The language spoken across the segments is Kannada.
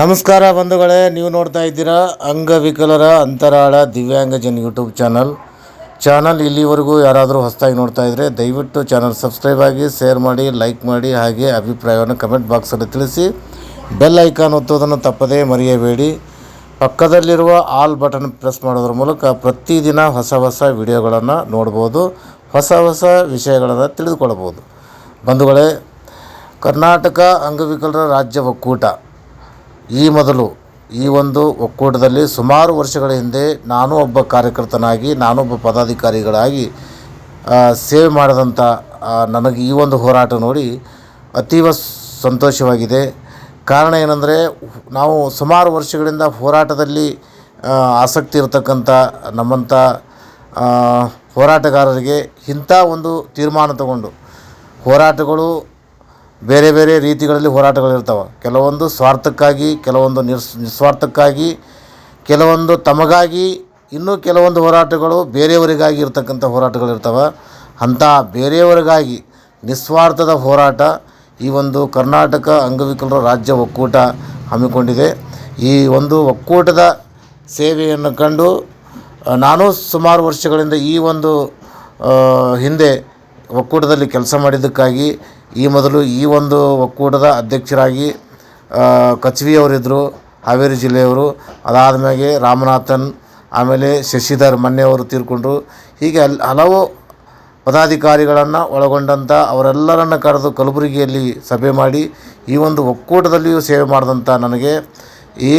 ನಮಸ್ಕಾರ ಬಂಧುಗಳೇ, ನೀವು ನೋಡ್ತಾ ಇದ್ದೀರಾ ಅಂಗವಿಕಲರ ಅಂತರಾಳ ದಿವ್ಯಾಂಗಜನ್ ಯೂಟ್ಯೂಬ್ ಚಾನಲ್. ಚಾನಲ್ ಇಲ್ಲಿವರೆಗೂ ಯಾರಾದರೂ ಹೊಸದಾಗಿ ನೋಡ್ತಾ ಇದ್ದರೆ ದಯವಿಟ್ಟು ಚಾನಲ್ ಸಬ್ಸ್ಕ್ರೈಬ್ ಆಗಿ, ಶೇರ್ ಮಾಡಿ, ಲೈಕ್ ಮಾಡಿ, ಹಾಗೆ ಅಭಿಪ್ರಾಯವನ್ನು ಕಮೆಂಟ್ ಬಾಕ್ಸಲ್ಲಿ ತಿಳಿಸಿ. ಬೆಲ್ ಐಕಾನ್ ಒತ್ತೋದನ್ನು ತಪ್ಪದೇ ಮರೆಯಬೇಡಿ. ಪಕ್ಕದಲ್ಲಿರುವ ಆಲ್ ಬಟನ್ ಪ್ರೆಸ್ ಮಾಡೋದ್ರ ಮೂಲಕ ಪ್ರತಿದಿನ ಹೊಸ ಹೊಸ ವಿಡಿಯೋಗಳನ್ನು ನೋಡ್ಬೋದು, ಹೊಸ ಹೊಸ ವಿಷಯಗಳನ್ನು ತಿಳಿದುಕೊಳ್ಬೋದು ಬಂಧುಗಳೇ, ಕರ್ನಾಟಕ ಅಂಗವಿಕಲರ ರಾಜ್ಯ ಒಕ್ಕೂಟ. ಈ ಮೊದಲು, ಈ ಒಂದು ಒಕ್ಕೂಟದಲ್ಲಿ ಸುಮಾರು ವರ್ಷಗಳ ಹಿಂದೆ ನಾನು ಒಬ್ಬ ಕಾರ್ಯಕರ್ತನಾಗಿ, ನಾನೊಬ್ಬ ಪದಾಧಿಕಾರಿಗಳಾಗಿ ಸೇವೆ ಮಾಡಿದಂಥ ನನಗೆ ಈ ಒಂದು ಹೋರಾಟ ನೋಡಿ ಅತೀವ ಸಂತೋಷವಾಗಿದೆ. ಕಾರಣ ಏನಂದರೆ, ನಾವು ಸುಮಾರು ವರ್ಷಗಳಿಂದ ಹೋರಾಟದಲ್ಲಿ ಆಸಕ್ತಿ ಇರತಕ್ಕಂಥ ನಮ್ಮಂಥ ಹೋರಾಟಗಾರರಿಗೆ ಇಂಥ ಒಂದು ತೀರ್ಮಾನ ತಗೊಂಡು, ಹೋರಾಟಗಳು ಬೇರೆ ಬೇರೆ ರೀತಿಗಳಲ್ಲಿ ಹೋರಾಟಗಳಿರ್ತಾವೆ ಕೆಲವೊಂದು ಸ್ವಾರ್ಥಕ್ಕಾಗಿ, ಕೆಲವೊಂದು ನಿರ್ಸ್, ನಿಸ್ವಾರ್ಥಕ್ಕಾಗಿ, ಕೆಲವೊಂದು ತಮಗಾಗಿ, ಇನ್ನೂ ಕೆಲವೊಂದು ಹೋರಾಟಗಳು ಬೇರೆಯವರಿಗಾಗಿ ಇರತಕ್ಕಂಥ ಹೋರಾಟಗಳಿರ್ತಾವೆ ಅಂಥ ಬೇರೆಯವರಿಗಾಗಿ ನಿಸ್ವಾರ್ಥದ ಹೋರಾಟ ಈ ಒಂದು ಕರ್ನಾಟಕ ಅಂಗವಿಕಲರ ರಾಜ್ಯ ಒಕ್ಕೂಟ ಹಮ್ಮಿಕೊಂಡಿದೆ. ಈ ಒಂದು ಒಕ್ಕೂಟದ ಸೇವೆಯನ್ನು ಕಂಡು ನಾನು ಸುಮಾರು ವರ್ಷಗಳಿಂದ ಈ ಒಂದು ಹಿಂದೆ ಒಕ್ಕೂಟದಲ್ಲಿ ಕೆಲಸ ಮಾಡಿದ್ದಕ್ಕಾಗಿ ಈ ಮೊದಲು ಈ ಒಂದು ಒಕ್ಕೂಟದ ಅಧ್ಯಕ್ಷರಾಗಿ ಕಚ್ವಿಯವರಿದ್ದರು ಹಾವೇರಿ ಜಿಲ್ಲೆಯವರು, ಅದಾದ ಮ್ಯಾಗೆ ರಾಮನಾಥನ್, ಆಮೇಲೆ ಶಶಿಧರ್ ಮೊನ್ನೆಯವರು ತೀರ್ಕೊಂಡ್ರು. ಹೀಗೆ ಅಲ್ಲಿ ಹಲವು ಪದಾಧಿಕಾರಿಗಳನ್ನು ಒಳಗೊಂಡಂಥ ಅವರೆಲ್ಲರನ್ನು ಕರೆದು ಕಲಬುರಗಿಯಲ್ಲಿ ಸಭೆ ಮಾಡಿ, ಈ ಒಂದು ಒಕ್ಕೂಟದಲ್ಲಿಯೂ ಸೇವೆ ಮಾಡಿದಂಥ ನನಗೆ ಈ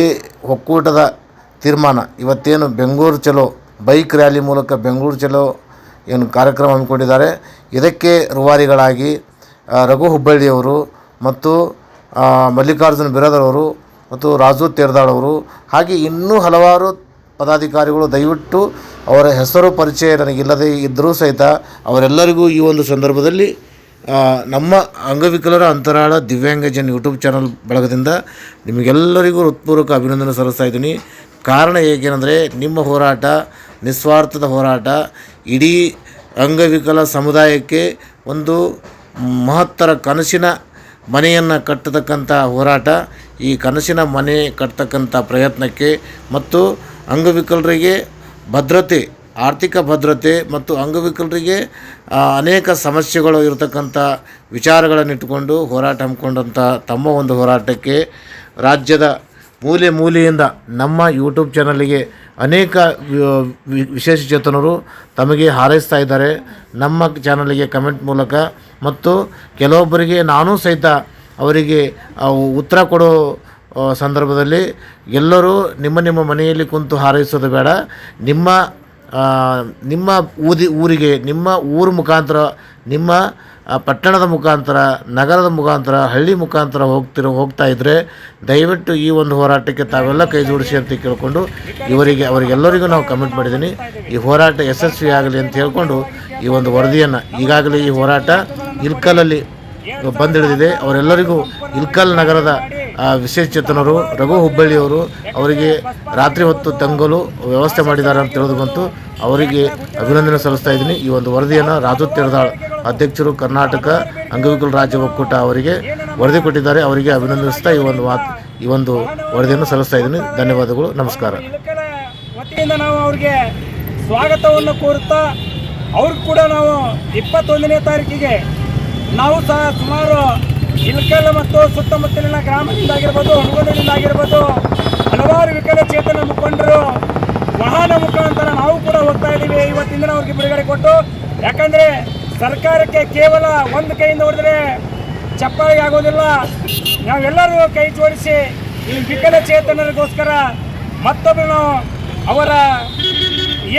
ಒಕ್ಕೂಟದ ತೀರ್ಮಾನ, ಇವತ್ತೇನು ಬೆಂಗಳೂರು ಚಲೋ, ಬೈಕ್ ರ್ಯಾಲಿ ಮೂಲಕ ಬೆಂಗಳೂರು ಚಲೋ ಏನು ಕಾರ್ಯಕ್ರಮ ಹಮ್ಮಿಕೊಂಡಿದ್ದಾರೆ ಇದಕ್ಕೆ ರೂವಾರಿಗಳಾಗಿ ರಘು ಹುಬ್ಬಳ್ಳಿಯವರು ಮತ್ತು ಮಲ್ಲಿಕಾರ್ಜುನ ಬಿರದರವರು ಮತ್ತು ರಾಜು ತೇರ್ದಾಳವರು ಹಾಗೆ ಇನ್ನೂ ಹಲವಾರು ಪದಾಧಿಕಾರಿಗಳು ದಯವಿಟ್ಟು ಅವರ ಹೆಸರು ಪರಿಚಯ ನನಗಿಲ್ಲದೆ ಇದ್ದರೂ ಸಹಿತ ಅವರೆಲ್ಲರಿಗೂ ಈ ಒಂದು ಸಂದರ್ಭದಲ್ಲಿ ನಮ್ಮ ಅಂಗವಿಕಲರ ಅಂತರಾಳ ದಿವ್ಯಾಂಗಜನ್ ಯೂಟ್ಯೂಬ್ ಚಾನಲ್ ಬಳಗದಿಂದ ನಿಮಗೆಲ್ಲರಿಗೂ ಹೃತ್ಪೂರ್ವಕ ಅಭಿನಂದನೆ ಸಲ್ಲಿಸ್ತಾ ಇದ್ದೀನಿ. ಕಾರಣ ಹೇಗೇನೆಂದರೆ, ನಿಮ್ಮ ಹೋರಾಟ, ನಿಸ್ವಾರ್ಥದ ಹೋರಾಟ, ಇಡೀ ಅಂಗವಿಕಲ ಸಮುದಾಯಕ್ಕೆ ಒಂದು ಮಹತ್ತರ ಕನಸಿನ ಮನೆಯನ್ನು ಕಟ್ಟತಕ್ಕಂಥ ಹೋರಾಟ, ಈ ಕನಸಿನ ಮನೆ ಕಟ್ಟತಕ್ಕಂಥ ಪ್ರಯತ್ನಕ್ಕೆ ಮತ್ತು ಅಂಗವಿಕಲರಿಗೆ ಭದ್ರತೆ, ಆರ್ಥಿಕ ಭದ್ರತೆ ಮತ್ತು ಅಂಗವಿಕಲರಿಗೆ ಅನೇಕ ಸಮಸ್ಯೆಗಳು ಇರತಕ್ಕಂಥ ವಿಚಾರಗಳನ್ನಿಟ್ಟುಕೊಂಡು ಹೋರಾಟ ಹಮ್ಮಿಕೊಂಡಂಥ ತಮ್ಮ ಒಂದು ಹೋರಾಟಕ್ಕೆ ರಾಜ್ಯದ ಮೂಲೆ ಮೂಲೆಯಿಂದ ನಮ್ಮ ಯೂಟ್ಯೂಬ್ ಚಾನಲಿಗೆ ಅನೇಕ ವಿಶೇಷಚೇತನರು ತಮಗೆ ಹಾರೈಸ್ತಾ ಇದ್ದಾರೆ. ನಮ್ಮ ಚಾನಲಿಗೆ ಕಮೆಂಟ್ ಮೂಲಕ ಮತ್ತು ಕೆಲವೊಬ್ಬರಿಗೆ ನಾನೂ ಸಹಿತ ಅವರಿಗೆ ಉತ್ತರ ಕೊಡೋ ಸಂದರ್ಭದಲ್ಲಿ ಎಲ್ಲರೂ ನಿಮ್ಮ ನಿಮ್ಮ ಮನೆಯಲ್ಲಿ ಕುಂತು ಹಾರೈಸೋದು ಬೇಡ. ನಿಮ್ಮ ನಿಮ್ಮ ಊದಿ, ಊರಿಗೆ, ನಿಮ್ಮ ಊರು ಮುಖಾಂತರ ನಿಮ್ಮ ಪಟ್ಟಣದ ಮುಖಾಂತರ ನಗರದ ಮುಖಾಂತರ ಹಳ್ಳಿ ಮುಖಾಂತರ ಹೋಗ್ತಿರೋ ಹೋಗ್ತಾ ಇದ್ದರೆ ದಯವಿಟ್ಟು ಈ ಒಂದು ಹೋರಾಟಕ್ಕೆ ತಾವೆಲ್ಲ ಕೈ ಜೋಡಿಸಿ ಅಂತ ಕೇಳಿಕೊಂಡು ಇವರಿಗೆ ಅವರಿಗೆಲ್ಲರಿಗೂ ನಾವು ಕಮೆಂಟ್ ಮಾಡಿದ್ದೀನಿ. ಈ ಹೋರಾಟ ಯಶಸ್ವಿ ಆಗಲಿ ಅಂತ ಹೇಳ್ಕೊಂಡು ಈ ಒಂದು ವರದಿಯನ್ನು ಈಗಾಗಲೇ ಈ ಹೋರಾಟ ಇಲ್ಕಲಲ್ಲಿ ಬಂದಿಳಿದಿದೆ. ಅವರೆಲ್ಲರಿಗೂ ಇಲ್ಕಲ್ ನಗರದ ಆ, ವಿಶೇಷಚೇತನರು ರಘು ಹುಬ್ಬಳ್ಳಿಯವರು ಅವರಿಗೆ ರಾತ್ರಿ ಹೊತ್ತು ತಂಗಲು ವ್ಯವಸ್ಥೆ ಮಾಡಿದ್ದಾರೆ ಅಂತ ತಿಳಿದು ಬಂತು. ಅವರಿಗೆ ಅಭಿನಂದನೆ ಸಲ್ಲಿಸ್ತಾ ಇದ್ದೀನಿ. ಈ ಒಂದು ವರದಿಯನ್ನು ರಾಜು ತೆರದಾಳ್ ಅಧ್ಯಕ್ಷರು ಕರ್ನಾಟಕ ಅಂಗವಿಕಲ ರಾಜ್ಯ ಒಕ್ಕೂಟ ಅವರಿಗೆ ವರದಿ ಕೊಟ್ಟಿದ್ದಾರೆ. ಅವರಿಗೆ ಅಭಿನಂದಿಸ್ತಾ ಈ ಒಂದು ವಾತ್ ಈ ಒಂದು ವರದಿಯನ್ನು ಸಲ್ಲಿಸ್ತಾ ಇದ್ದೀನಿ. ಧನ್ಯವಾದಗಳು. ನಮಸ್ಕಾರ. ವತಿಯಿಂದ ನಾವು ಅವ್ರಿಗೆ ಸ್ವಾಗತವನ್ನು ಕೋರುತ್ತಾ ಅವ್ರಿಗೆ ಕೂಡ ನಾವು ಇಪ್ಪತ್ತೊಂದನೇ ತಾರೀಕಿಗೆ ನಾವು ಸಹ ಸುಮಾರು ಇಳಕಲ್ ಮತ್ತು ಸುತ್ತಮುತ್ತಲಿನ ಗ್ರಾಮದಿಂದ ಆಗಿರ್ಬೋದು ಆಗಿರ್ಬೋದು ಹಲವಾರು ವಿಕಲಚೇತನ ಮುಖಂಡರು, ವಾಹನ ಮುಖಾಂತರ ನಾವು ಕೂಡ ಹೋಗ್ತಾ ಇದ್ದೀವಿ. ಇವತ್ತಿಂದ ಅವ್ರಿಗೆ ಬಿಡುಗಡೆ ಕೊಟ್ಟು, ಯಾಕಂದ್ರೆ ಸರ್ಕಾರಕ್ಕೆ ಕೇವಲ ಒಂದು ಕೈಯಿಂದ ಹೊಡೆದ್ರೆ ಚಪ್ಪಾಳಿ ಆಗೋದಿಲ್ಲ. ನಾವೆಲ್ಲರೂ ಕೈ ಜೋಡಿಸಿ ಈ ವಿಕಲಚೇತನರಿಗೋಸ್ಕರ ಮತ್ತೊಬ್ಬರು ಅವರ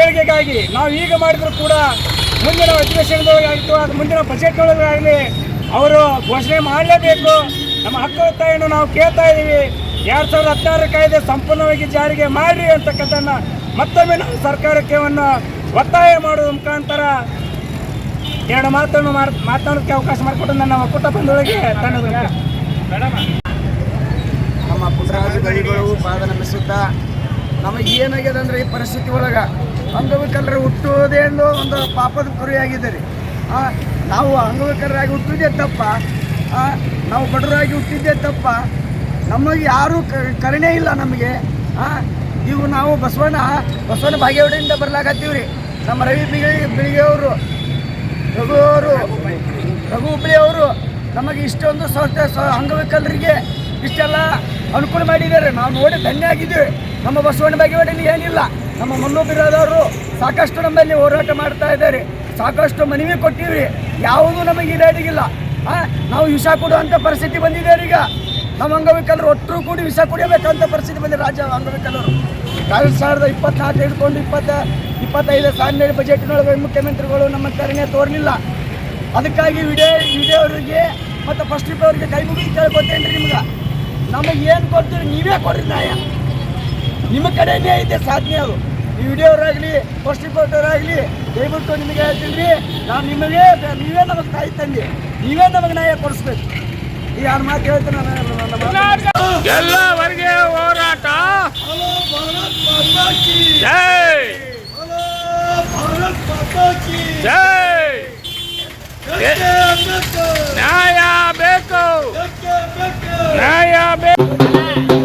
ಏಳಿಗೆಗಾಗಿ ನಾವು ಈಗ ಮಾಡಿದರೂ ಕೂಡ ಮುಂದಿನ ಅಧಿವೇಶನದೊಳಗಾಗಿತ್ತು ಅದು ಮುಂದಿನ ಬಜೆಟ್ನೊಳಗಾಗಲಿ ಅವರು ಘೋಷಣೆ ಮಾಡಲೇಬೇಕು. ನಮ್ಮ ಹಕ್ಕು ಒತ್ತಾಯನ್ನು ನಾವು ಕೇಳ್ತಾ ಇದ್ದೀವಿ. ಎರಡು ಸಾವಿರದ ಹದಿನಾರು ಕಾಯ್ದೆ ಸಂಪೂರ್ಣವಾಗಿ ಜಾರಿಗೆ ಮಾಡಿ ಅಂತಕ್ಕಂಥನ್ನ ಮತ್ತೊಮ್ಮೆ ನಾವು ಸರ್ಕಾರಕ್ಕೆ ಒತ್ತಾಯ ಮಾಡುವ ಮುಖಾಂತರ ಎರಡು ಮಾತನ್ನು ಮಾತಾಡೋದಕ್ಕೆ ಅವಕಾಶ ಮಾಡಿಕೊಟ್ಟು ನನ್ನ ಪುಟ್ಟ ಬಂದೊಳಗೆ ನಮ್ಮ ಪುಟ್ಟರಾಜು ಗಡಿಗಳು ಪಾದ ನಮಗೆ ಏನಾಗಿದೆ ಅಂದ್ರೆ ಈ ಪರಿಸ್ಥಿತಿ ಒಳಗೆ ಅಂಗವಿಕಲರ ಹುಟ್ಟುವುದೇ ಒಂದು ಒಂದು ಪಾಪದ ಕುರಿಯಾಗಿದೆ ರೀ ನಾವು ಅಂಗವಿಕಲರಾಗಿ ಹುಟ್ಟಿದ್ದೇ ತಪ್ಪ. ನಾವು ಬಡವರಾಗಿ ಹುಟ್ಟಿದ್ದೇ ತಪ್ಪ. ನಮಗೆ ಯಾರು ಕರುಣೆ ಇಲ್ಲ ನಮಗೆ. ಇವು ನಾವು ಬಸವಣ್ಣ ಬಸವಣ್ಣ ಬಾಗೇವಾಡಿಯಿಂದ ಬರ್ಲಾಕತ್ತೀವಿ ನಮ್ಮ ರವಿ ಬಿಳಿ ಬಿಳಿಗೆ ಅವರು ರಘು ಅವರು ರಘು ಹುಬ್ಳಿ ಅವರು ನಮಗೆ ಇಷ್ಟೊಂದು ಸಂಸ್ಥೆ ಅಂಗವಿಕಲರಿಗೆ ಇಷ್ಟೆಲ್ಲ ಅನುಕೂಲ ಮಾಡಿದ್ದಾರೆ. ನಾವು ನೋಡಿ ಧನ್ಯ ಆಗಿದ್ದೀವಿ. ನಮ್ಮ ಬಸವಣ್ಣ ಬಾಗೇವಾಡಿಯಲ್ಲಿ ಏನಿಲ್ಲ, ನಮ್ಮ ಮಲ್ಲು ಸಾಕಷ್ಟು ನಮ್ಮಲ್ಲಿ ಹೋರಾಟ ಮಾಡ್ತಾ ಇದ್ದಾರೆ. ಸಾಕಷ್ಟು ಮನವಿ ಕೊಟ್ಟಿವ್ರಿ ಯಾವುದೂ ನಮಗೆ ಈಡೇರಿಗಿಲ್ಲ ನಾವು ವಿಷ ಕೊಡುವಂಥ ಪರಿಸ್ಥಿತಿ ಬಂದಿದೆ ಈಗ. ನಮ್ಮ ಅಂಗವಿಕಲರು ಒಟ್ಟರು ಕೂಡಿ ವಿಷ ಕುಡಿಯಬೇಕಂತ ಪರಿಸ್ಥಿತಿ ಬಂದಿದೆ. ರಾಜ್ಯ ಅಂಗವಿಕಲರು. ಎರಡು ಸಾವಿರದ ಇಪ್ಪತ್ನಾಲ್ಕು ಹಿಡ್ಕೊಂಡು ಇಪ್ಪತ್ತ, ಇಪ್ಪತ್ತೈದು ಸಾಲಿನ ಬಜೆಟ್ನೊಳಗೆ ಮುಖ್ಯಮಂತ್ರಿಗಳು ನಮ್ಮ ಕರಣೆ ತೋರಲಿಲ್ಲ. ಅದಕ್ಕಾಗಿ ವಿಡಿಯೋ ಅವರಿಗೆ ಮತ್ತು ಫಸ್ಟ್ ಟ್ರಿಪ್ ಅವರಿಗೆ ಕೈ ಮುಗಿದು ಕೇಳ್ಕೊತೇನೆ ರೀ ನಿಮ್ಗೆ. ನಮಗೆ ಏನು ಕೊಡ್ತೀರಿ ನೀವೇ ಕೊಡ್ರಿ ನಾಯ ನಿಮ್ಮ ಕಡೆನೇ ಐತೆ ಸಾಧನೆ ಅದು. ಈ ವಿಡಿಯೋರಾಗಲಿ, ಫಸ್ಟ್ ರಿಪೋರ್ಟರಾಗಲಿ ದಯವಿಟ್ಟು ನಿಮಗೆ ಹೇಳ್ತೀನಿ ರೀ ನಾನು ನಿಮಗೆ, ನೀವೇ ನಮಗೆ ತಾಯಿ ತಂದೆ. ನೀವೇ ನಮಗೆ ನ್ಯಾಯ ಕೊಡಿಸ್ಬೇಕು. ಯಾರು ಮಾತು ಹೇಳ್ತೀನಿ. ಎಲ್ಲವರೆಗೆ ಹೋರಾಟ. ಜೈ. ಜೈ. ನ್ಯಾಯ ಬೇಕು. ನ್ಯಾಯ ಬೇಕು.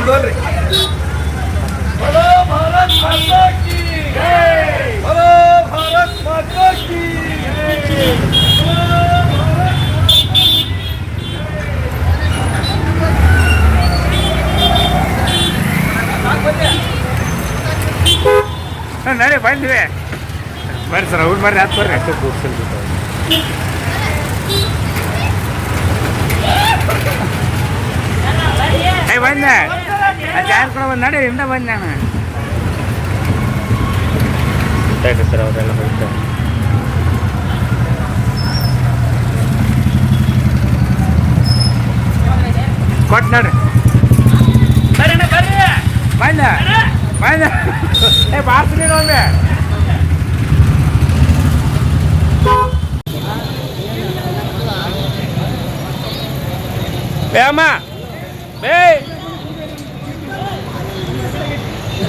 ಹಂಗೆ ಮುಂದುವರ್ರಿ बोलो भारत माता की ಜೈ बोलो भारत माता की ಹಾಂ ನಡಿ ಬಂದ್ವಿ ಬರ್ರಿ ಸರ್ ಅವ್ರು ಬರ್ರಿ ಹತ್ತು ಬರ್ರಿ ಅಷ್ಟು ಕೂರ್ಸಲ್ ಏ ಬಂದೆ ಅದು ಯಾರು ಕೂಡ ಬಂದು ನಡಿ ಇಂದ ಬಂದೆ ನಾನು ಸರ್ ಅವರೆಲ್ಲ ಹೋಗ್ತಾರೆ ಕೊಟ್ಟು ನೋಡ್ರಿ ಬಂದ ಬಂದ ಏ ಬಾರ್ಸ್ರಿ ಒಮ್ಮೆ ಬೇ ಅಮ್ಮ ಬೇ